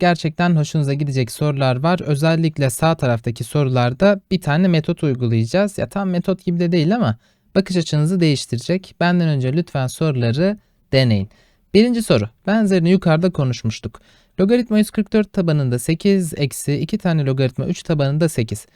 gerçekten hoşunuza gidecek sorular var. Özellikle sağ taraftaki sorularda bir tane metot uygulayacağız. Ya tam metot gibi de değil ama bakış açınızı değiştirecek. Benden önce lütfen soruları deneyin. Birinci soru. Benzerini yukarıda konuşmuştuk. Logaritma 144 tabanında 8 eksi 2 tane logaritma 3 tabanında 8.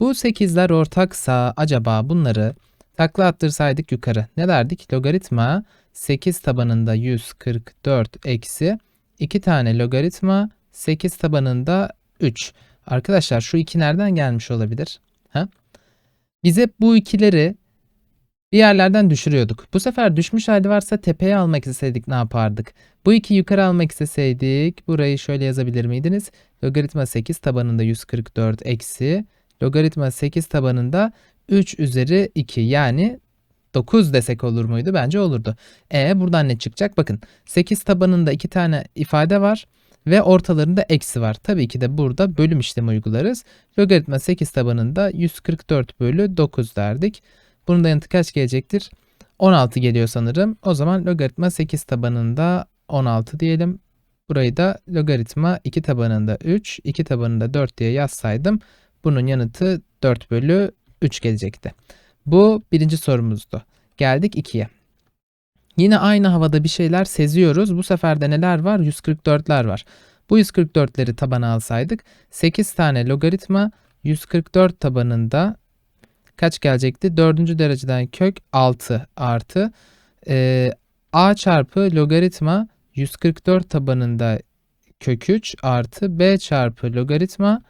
Bu 8'ler ortaksa acaba bunları takla attırsaydık yukarı ne derdik? Logaritma 8 tabanında 144 eksi 2 tane logaritma 8 tabanında 3. Arkadaşlar şu 2 nereden gelmiş olabilir? Ha? Biz hep bu ikileri bir yerlerden düşürüyorduk. Bu sefer düşmüş hali varsa tepeye almak isteseydik ne yapardık? Bu iki yukarı almak isteseydik burayı şöyle yazabilir miydiniz? Logaritma 8 tabanında 144 eksi logaritma 8 tabanında 3 üzeri 2 yani 9 desek olur muydu? Bence olurdu. E buradan ne çıkacak? Bakın 8 tabanında 2 tane ifade var ve ortalarında eksi var. Tabii ki de burada bölüm işlemi uygularız. Logaritma 8 tabanında 144 bölü 9 derdik. Bunun da yanıtı kaç gelecektir? 16 geliyor sanırım. O zaman logaritma 8 tabanında 16 diyelim. Burayı da logaritma 2 tabanında 3, 2 tabanında 4 diye yazsaydım bunun yanıtı 4 bölü 3 gelecekti. Bu birinci sorumuzdu. Geldik 2'ye. Yine aynı havada bir şeyler seziyoruz. Bu sefer de neler var? 144'ler var. Bu 144'leri tabana alsaydık 8 tane logaritma 144 tabanında kaç gelecekti? Dördüncü dereceden kök 6 artı e, a çarpı logaritma 144 tabanında kök 3 artı b çarpı logaritma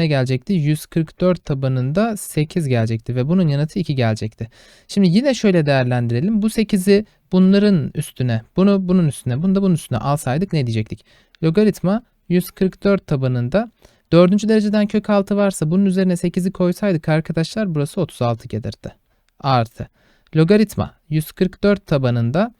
ne gelecekti? 144 tabanında 8 gelecekti ve bunun yanıtı 2 gelecekti. Şimdi yine şöyle değerlendirelim. Bu 8'i bunların üstüne, bunu bunun üstüne, bunu da bunun üstüne alsaydık ne diyecektik? Logaritma 144 tabanında 4. dereceden kök 6 varsa bunun üzerine 8'i koysaydık arkadaşlar burası 36 gelirdi. Artı. Logaritma 144 tabanında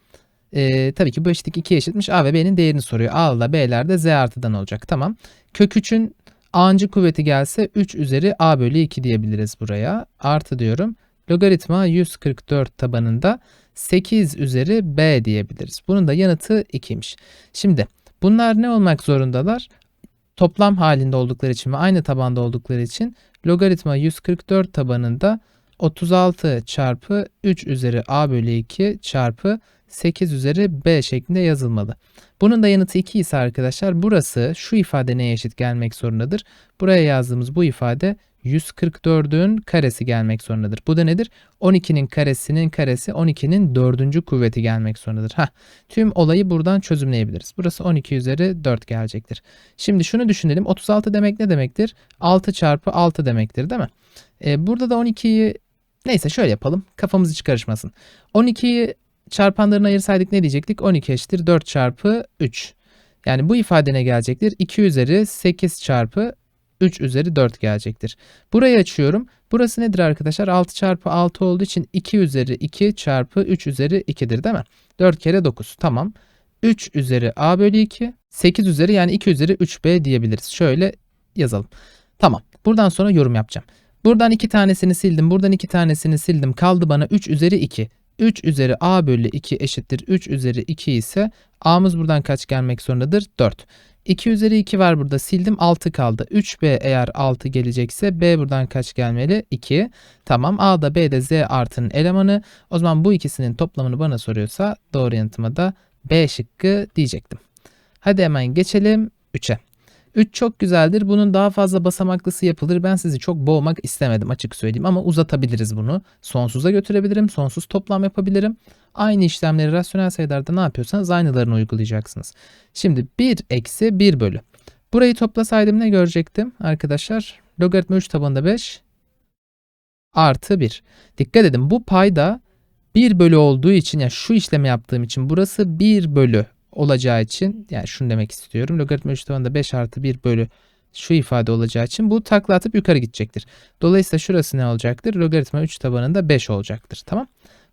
e, tabii ki bu eşitlik 2 eşitmiş. A ve B'nin değerini soruyor. A ile B'ler de Z artıdan olacak. Tamam. Kök 3'ün A'ncı kuvveti gelse 3 üzeri A bölü 2 diyebiliriz buraya. Artı diyorum. Logaritma 144 tabanında 8 üzeri B diyebiliriz. Bunun da yanıtı 2'ymiş. Şimdi bunlar ne olmak zorundalar? Toplam halinde oldukları için ve aynı tabanda oldukları için logaritma 144 tabanında 36 çarpı 3 üzeri A bölü 2 çarpı 8 üzeri B şeklinde yazılmalı. Bunun da yanıtı 2 ise arkadaşlar burası şu ifade neye eşit gelmek zorundadır? Buraya yazdığımız bu ifade 144'ün karesi gelmek zorundadır. Bu da nedir? 12'nin karesinin karesi 12'nin dördüncü kuvveti gelmek zorundadır. Heh, tüm olayı buradan çözümleyebiliriz. Burası 12 üzeri 4 gelecektir. Şimdi şunu düşünelim. 36 demek ne demektir? 6 çarpı 6 demektir değil mi? Ee, burada da 12'yi neyse şöyle yapalım. Kafamız hiç karışmasın. 12'yi çarpanlarını ayırsaydık ne diyecektik? 12 eşittir 4 çarpı 3. Yani bu ifade ne gelecektir? 2 üzeri 8 çarpı 3 üzeri 4 gelecektir. Burayı açıyorum. Burası nedir arkadaşlar? 6 çarpı 6 olduğu için 2 üzeri 2 çarpı 3 üzeri 2'dir değil mi? 4 kere 9. Tamam. 3 üzeri a bölü 2. 8 üzeri yani 2 üzeri 3b diyebiliriz. Şöyle yazalım. Tamam. Buradan sonra yorum yapacağım. Buradan 2 tanesini sildim. Buradan 2 tanesini sildim. Kaldı bana 3 üzeri 2. 3 üzeri a bölü 2 eşittir 3 üzeri 2 ise a'mız buradan kaç gelmek zorundadır? 4. 2 üzeri 2 var burada sildim 6 kaldı. 3b eğer 6 gelecekse b buradan kaç gelmeli? 2. Tamam a da b de z artının elemanı. O zaman bu ikisinin toplamını bana soruyorsa doğru yanıtıma da b şıkkı diyecektim. Hadi hemen geçelim 3'e. 3 çok güzeldir. Bunun daha fazla basamaklısı yapılır. Ben sizi çok boğmak istemedim açık söyleyeyim ama uzatabiliriz bunu. Sonsuza götürebilirim. Sonsuz toplam yapabilirim. Aynı işlemleri rasyonel sayılarda ne yapıyorsanız aynılarını uygulayacaksınız. Şimdi 1 eksi 1 bölü. Burayı toplasaydım ne görecektim arkadaşlar? Logaritma 3 tabanında 5 artı 1. Dikkat edin bu payda 1 bölü olduğu için yani şu işlemi yaptığım için burası 1 bölü olacağı için yani şunu demek istiyorum. Logaritma 3 tabanında 5 artı 1 bölü şu ifade olacağı için bu takla atıp yukarı gidecektir. Dolayısıyla şurası ne olacaktır? Logaritma 3 tabanında 5 olacaktır. Tamam.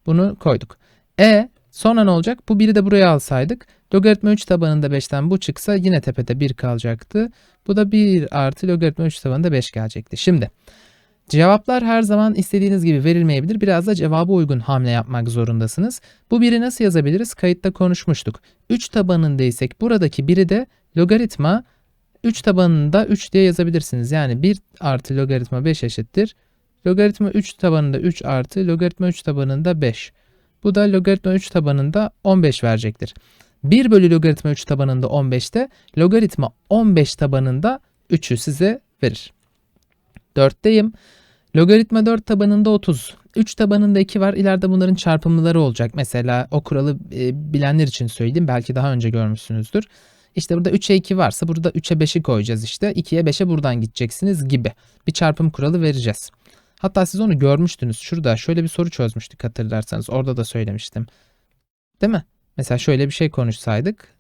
Bunu koyduk. E sonra ne olacak? Bu 1'i de buraya alsaydık. Logaritma 3 tabanında 5'ten bu çıksa yine tepede 1 kalacaktı. Bu da 1 artı logaritma 3 tabanında 5 gelecekti. Şimdi Cevaplar her zaman istediğiniz gibi verilmeyebilir. Biraz da cevaba uygun hamle yapmak zorundasınız. Bu biri nasıl yazabiliriz? Kayıtta konuşmuştuk. 3 tabanındaysek buradaki biri de logaritma 3 tabanında 3 diye yazabilirsiniz. Yani 1 artı logaritma 5 eşittir. Logaritma 3 tabanında 3 artı logaritma 3 tabanında 5. Bu da logaritma 3 tabanında 15 verecektir. 1 bölü logaritma 3 tabanında 15'te logaritma 15 tabanında 3'ü size verir. 4'teyim. Logaritma 4 tabanında 30. 3 tabanında 2 var. İleride bunların çarpımları olacak. Mesela o kuralı e, bilenler için söyleyeyim. Belki daha önce görmüşsünüzdür. İşte burada 3'e 2 varsa burada 3'e 5'i koyacağız işte. 2'ye 5'e buradan gideceksiniz gibi. Bir çarpım kuralı vereceğiz. Hatta siz onu görmüştünüz. Şurada şöyle bir soru çözmüştük hatırlarsanız. Orada da söylemiştim. Değil mi? Mesela şöyle bir şey konuşsaydık.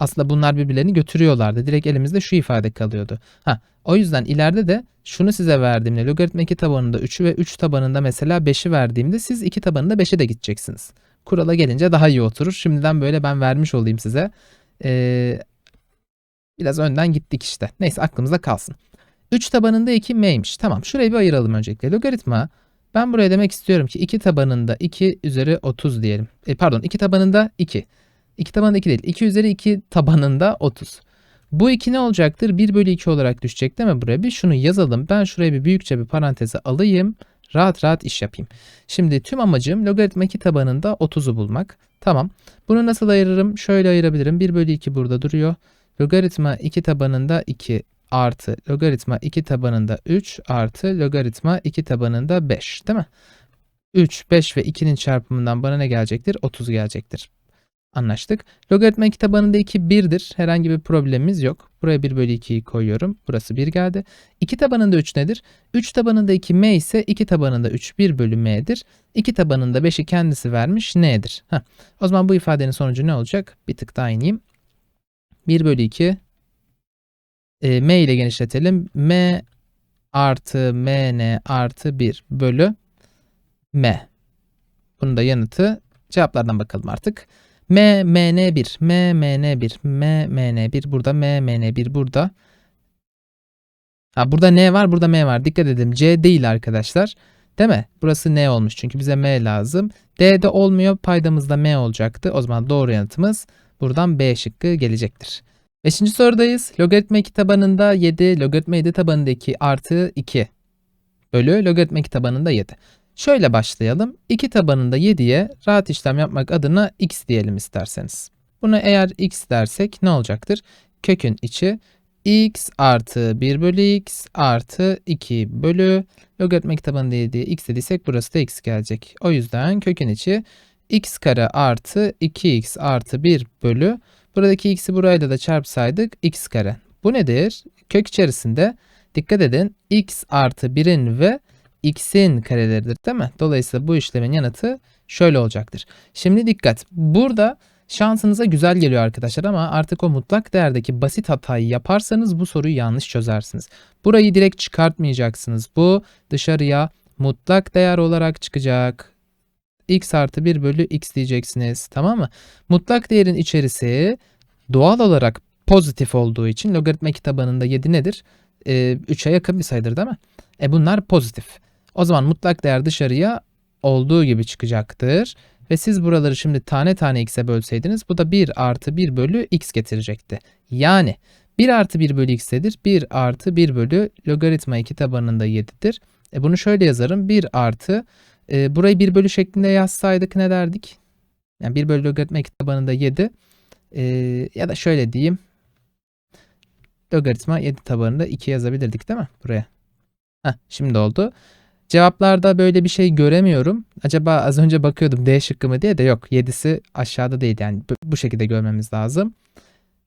Aslında bunlar birbirlerini götürüyorlardı. Direkt elimizde şu ifade kalıyordu. Ha, o yüzden ileride de şunu size verdiğimde logaritma 2 tabanında 3'ü ve 3 tabanında mesela 5'i verdiğimde siz 2 tabanında 5'e de gideceksiniz. Kurala gelince daha iyi oturur. Şimdiden böyle ben vermiş olayım size. Ee, biraz önden gittik işte. Neyse aklımızda kalsın. 3 tabanında 2 m'ymiş. Tamam şurayı bir ayıralım öncelikle. Logaritma ben buraya demek istiyorum ki 2 tabanında 2 üzeri 30 diyelim. E, pardon 2 tabanında 2. 2 tabanında 2 değil. 2 üzeri 2 tabanında 30. Bu 2 ne olacaktır? 1 bölü 2 olarak düşecek değil mi buraya? Bir şunu yazalım. Ben şuraya bir büyükçe bir paranteze alayım. Rahat rahat iş yapayım. Şimdi tüm amacım logaritma 2 tabanında 30'u bulmak. Tamam. Bunu nasıl ayırırım? Şöyle ayırabilirim. 1 bölü 2 burada duruyor. Logaritma 2 tabanında 2 artı logaritma 2 tabanında 3 artı logaritma 2 tabanında 5 değil mi? 3, 5 ve 2'nin çarpımından bana ne gelecektir? 30 gelecektir. Anlaştık. Logaritma 2 tabanında 2 1'dir. Herhangi bir problemimiz yok. Buraya 1 bölü 2'yi koyuyorum. Burası 1 geldi. 2 tabanında 3 nedir? 3 tabanında 2 m ise 2 tabanında 3 1 bölü m'dir. 2 tabanında 5'i kendisi vermiş n'dir. Heh. O zaman bu ifadenin sonucu ne olacak? Bir tık daha ineyim. 1 bölü 2 e, m ile genişletelim. m artı mn artı 1 bölü m. Bunun da yanıtı cevaplardan bakalım artık. M mn1, m mn1, m mn1 burada, m mn1 burada. Ha burada n var, burada m var. Dikkat edin. c değil arkadaşlar. Değil mi? Burası n olmuş çünkü bize m lazım. D'de olmuyor. Paydamızda m olacaktı. O zaman doğru yanıtımız buradan B şıkkı gelecektir. Beşinci sorudayız. Logaritma 2 tabanında 7, logaritma 7 tabanında 2 artı 2 bölü logaritma 2 tabanında 7. Şöyle başlayalım. 2 tabanında 7'ye rahat işlem yapmak adına x diyelim isterseniz. Buna eğer x dersek ne olacaktır? Kökün içi x artı 1 bölü x artı 2 bölü logaritma 2 tabanında 7'ye x dediysek burası da x gelecek. O yüzden kökün içi x kare artı 2x artı 1 bölü Buradaki x'i burayla da çarpsaydık x kare. Bu nedir? Kök içerisinde dikkat edin x artı 1'in ve x'in kareleridir değil mi? Dolayısıyla bu işlemin yanıtı şöyle olacaktır. Şimdi dikkat. Burada şansınıza güzel geliyor arkadaşlar ama artık o mutlak değerdeki basit hatayı yaparsanız bu soruyu yanlış çözersiniz. Burayı direkt çıkartmayacaksınız. Bu dışarıya mutlak değer olarak çıkacak x artı 1 bölü x diyeceksiniz. Tamam mı? Mutlak değerin içerisi doğal olarak pozitif olduğu için logaritma tabanında 7 nedir? Ee, 3'e yakın bir sayıdır değil mi? E bunlar pozitif. O zaman mutlak değer dışarıya olduğu gibi çıkacaktır. Ve siz buraları şimdi tane tane x'e bölseydiniz bu da 1 artı 1 bölü x getirecekti. Yani 1 artı 1 bölü x'edir. 1 artı 1 bölü logaritma 2 tabanında 7'dir. E bunu şöyle yazarım. 1 artı e, burayı 1 bölü şeklinde yazsaydık ne derdik? Yani 1 bölü logaritma tabanında 7. E, ya da şöyle diyeyim. Logaritma 7 tabanında 2 yazabilirdik değil mi? Buraya. Heh, şimdi oldu. Cevaplarda böyle bir şey göremiyorum. Acaba az önce bakıyordum D şıkkı mı diye de yok. 7'si aşağıda değil yani bu şekilde görmemiz lazım.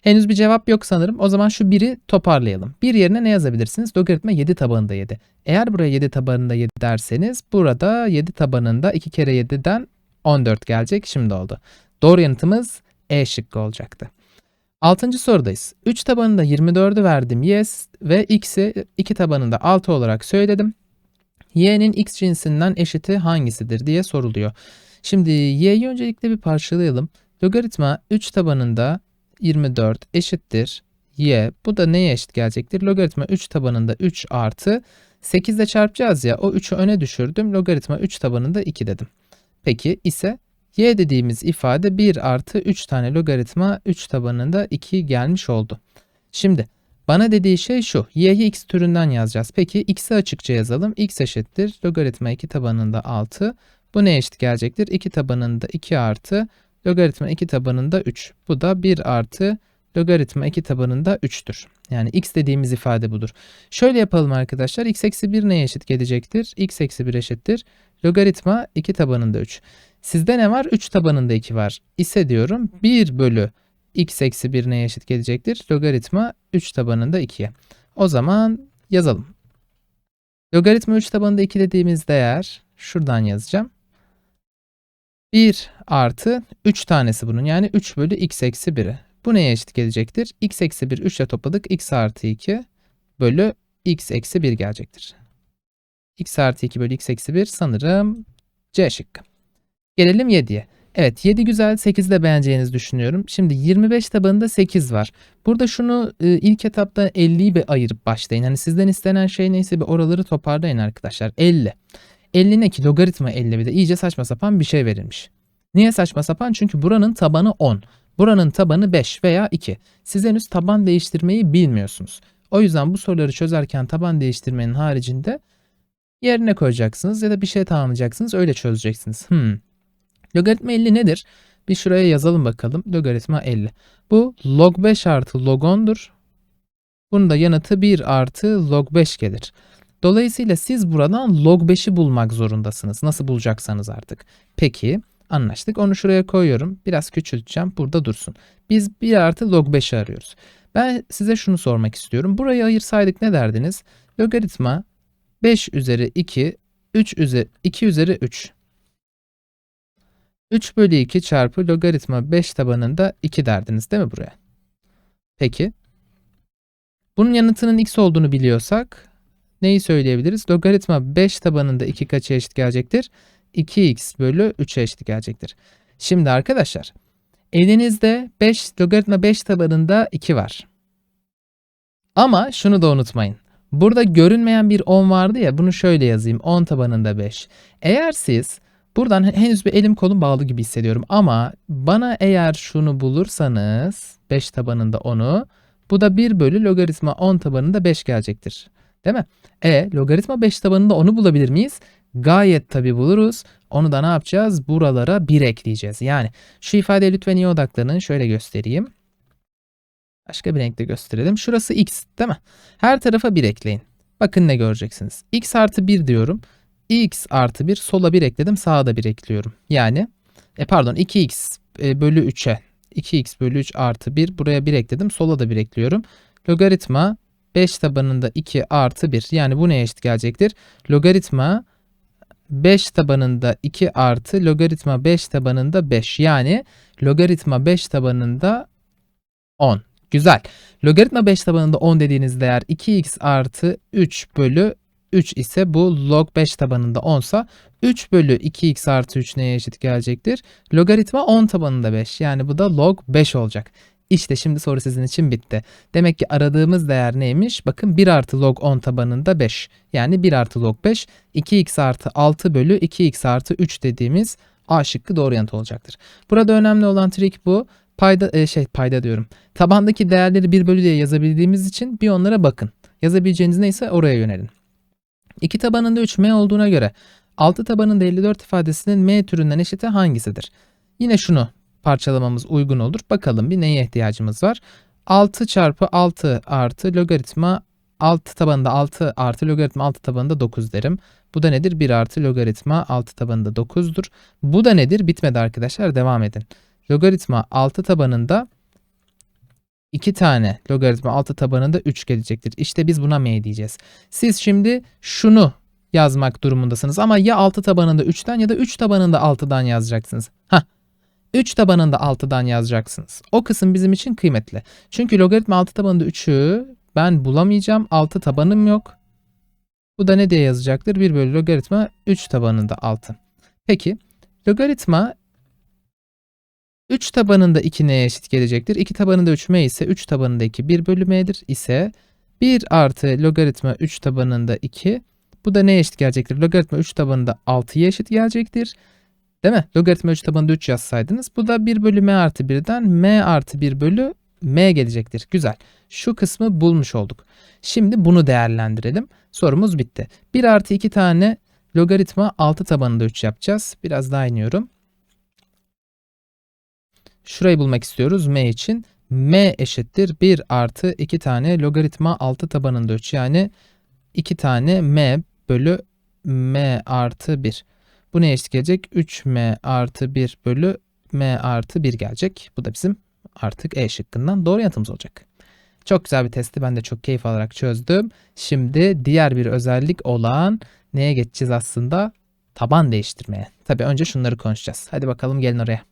Henüz bir cevap yok sanırım. O zaman şu 1'i toparlayalım. 1 yerine ne yazabilirsiniz? Logaritma 7 tabanında 7. Eğer buraya 7 tabanında 7 derseniz burada 7 tabanında 2 kere 7'den 14 gelecek. Şimdi oldu. Doğru yanıtımız E şıkkı olacaktı. 6. sorudayız. 3 tabanında 24'ü verdim yes ve x'i 2 tabanında 6 olarak söyledim. Y'nin x cinsinden eşiti hangisidir diye soruluyor. Şimdi y'yi öncelikle bir parçalayalım. Logaritma 3 tabanında 24 eşittir y. Bu da neye eşit gelecektir? Logaritma 3 tabanında 3 artı 8 ile çarpacağız ya o 3'ü öne düşürdüm. Logaritma 3 tabanında 2 dedim. Peki ise y dediğimiz ifade 1 artı 3 tane logaritma 3 tabanında 2 gelmiş oldu. Şimdi Bana dediği şey şu. Y'yi x türünden yazacağız. Peki x'i açıkça yazalım. x eşittir. Logaritma 2 tabanında 6. Bu ne eşit gelecektir? 2 tabanında 2 artı logaritma 2 tabanında 3. Bu da 1 artı logaritma 2 tabanında 3'tür. Yani x dediğimiz ifade budur. Şöyle yapalım arkadaşlar. x eksi 1 neye eşit gelecektir? x eksi 1 eşittir. Logaritma 2 tabanında 3. Sizde ne var? 3 tabanında 2 var. İse diyorum 1 bölü x eksi 1 neye eşit gelecektir? Logaritma 3 tabanında 2'ye. O zaman yazalım. Logaritma 3 tabanında 2 dediğimiz değer şuradan yazacağım. 1 artı 3 tanesi bunun yani 3 bölü x eksi 1'i. Bu neye eşit gelecektir? x eksi 1 3 ile topladık. x artı 2 bölü x eksi 1 gelecektir. x artı 2 bölü x eksi 1 sanırım C şıkkı. Gelelim 7'ye. Evet 7 güzel 8'i de beğeneceğinizi düşünüyorum. Şimdi 25 tabanında 8 var. Burada şunu e, ilk etapta 50'yi bir ayırıp başlayın. Hani sizden istenen şey neyse bir oraları toparlayın arkadaşlar. 50. 50 ne ki logaritma 50 bir de iyice saçma sapan bir şey verilmiş. Niye saçma sapan? Çünkü buranın tabanı 10. Buranın tabanı 5 veya 2. Siz henüz taban değiştirmeyi bilmiyorsunuz. O yüzden bu soruları çözerken taban değiştirmenin haricinde yerine koyacaksınız ya da bir şey tamamlayacaksınız öyle çözeceksiniz. Hmm. Logaritma 50 nedir? Bir şuraya yazalım bakalım. Logaritma 50. Bu log 5 artı log 10'dur. Bunun da yanıtı 1 artı log 5 gelir. Dolayısıyla siz buradan log 5'i bulmak zorundasınız. Nasıl bulacaksanız artık. Peki anlaştık. Onu şuraya koyuyorum. Biraz küçülteceğim. Burada dursun. Biz 1 artı log 5'i arıyoruz. Ben size şunu sormak istiyorum. Burayı ayırsaydık ne derdiniz? Logaritma 5 üzeri 2, 3 üzeri 2 üzeri 3. 3 bölü 2 çarpı logaritma 5 tabanında 2 derdiniz değil mi buraya? Peki. Bunun yanıtının x olduğunu biliyorsak neyi söyleyebiliriz? Logaritma 5 tabanında 2 kaça eşit gelecektir? 2x bölü 3'e eşit gelecektir. Şimdi arkadaşlar elinizde 5 logaritma 5 tabanında 2 var. Ama şunu da unutmayın. Burada görünmeyen bir 10 vardı ya bunu şöyle yazayım 10 tabanında 5. Eğer siz buradan henüz bir elim kolum bağlı gibi hissediyorum ama bana eğer şunu bulursanız 5 tabanında 10'u bu da 1 bölü logaritma 10 tabanında 5 gelecektir. Değil mi? E logaritma 5 tabanında 10'u bulabilir miyiz? Gayet tabi buluruz. Onu da ne yapacağız? Buralara 1 ekleyeceğiz. Yani şu ifadeye lütfen iyi odaklanın. Şöyle göstereyim. Başka bir renkte gösterelim. Şurası x değil mi? Her tarafa 1 ekleyin. Bakın ne göreceksiniz. x artı 1 diyorum. X artı 1 sola 1 ekledim. Sağa da 1 ekliyorum. Yani e pardon 2x e, bölü 3'e 2x bölü 3 artı 1 buraya 1 ekledim. Sola da 1 ekliyorum. Logaritma 5 tabanında 2 artı 1 yani bu neye eşit gelecektir? Logaritma 5 tabanında 2 artı logaritma 5 tabanında 5 yani logaritma 5 tabanında 10. Güzel. Logaritma 5 tabanında 10 dediğiniz değer 2x artı 3 bölü 3 ise bu log 5 tabanında 10 sa 3 bölü 2x artı 3 neye eşit gelecektir? Logaritma 10 tabanında 5 yani bu da log 5 olacak. İşte şimdi soru sizin için bitti. Demek ki aradığımız değer neymiş? Bakın 1 artı log 10 tabanında 5. Yani 1 artı log 5 2x artı 6 bölü 2x artı 3 dediğimiz A şıkkı doğru yanıt olacaktır. Burada önemli olan trik bu. Payda e, şey payda diyorum. Tabandaki değerleri 1 bölü diye yazabildiğimiz için bir onlara bakın. Yazabileceğiniz neyse oraya yönelin. 2 tabanında 3 m olduğuna göre 6 tabanında 54 ifadesinin m türünden eşiti hangisidir? Yine şunu parçalamamız uygun olur. Bakalım bir neye ihtiyacımız var? 6 çarpı 6 artı logaritma 6 tabanında 6 artı logaritma 6 tabanında 9 derim. Bu da nedir? 1 artı logaritma 6 tabanında 9'dur. Bu da nedir? Bitmedi arkadaşlar. Devam edin. Logaritma 6 tabanında 2 tane logaritma 6 tabanında 3 gelecektir. İşte biz buna m diyeceğiz. Siz şimdi şunu yazmak durumundasınız ama ya 6 tabanında 3'ten ya da 3 tabanında 6'dan yazacaksınız. Hah 3 tabanında 6'dan yazacaksınız. O kısım bizim için kıymetli. Çünkü logaritma 6 tabanında 3'ü ben bulamayacağım. 6 tabanım yok. Bu da ne diye yazacaktır? 1 bölü logaritma 3 tabanında 6. Peki logaritma 3 tabanında 2 neye eşit gelecektir? 2 tabanında 3 m ise 3 tabanında 2 1 bölü m'dir ise 1 artı logaritma 3 tabanında 2 bu da neye eşit gelecektir? Logaritma 3 tabanında 6'ya eşit gelecektir. Değil mi? Logaritma 3 tabanında 3 yazsaydınız. Bu da 1 bölü m artı 1'den m artı 1 bölü m gelecektir. Güzel. Şu kısmı bulmuş olduk. Şimdi bunu değerlendirelim. Sorumuz bitti. 1 artı 2 tane logaritma 6 tabanında 3 yapacağız. Biraz daha iniyorum. Şurayı bulmak istiyoruz m için. m eşittir 1 artı 2 tane logaritma 6 tabanında 3 yani 2 tane m bölü m artı 1. Bu ne eşit gelecek? 3m artı 1 bölü m artı 1 gelecek. Bu da bizim artık E şıkkından doğru yanıtımız olacak. Çok güzel bir testi. Ben de çok keyif alarak çözdüm. Şimdi diğer bir özellik olan neye geçeceğiz aslında? Taban değiştirmeye. Tabii önce şunları konuşacağız. Hadi bakalım gelin oraya.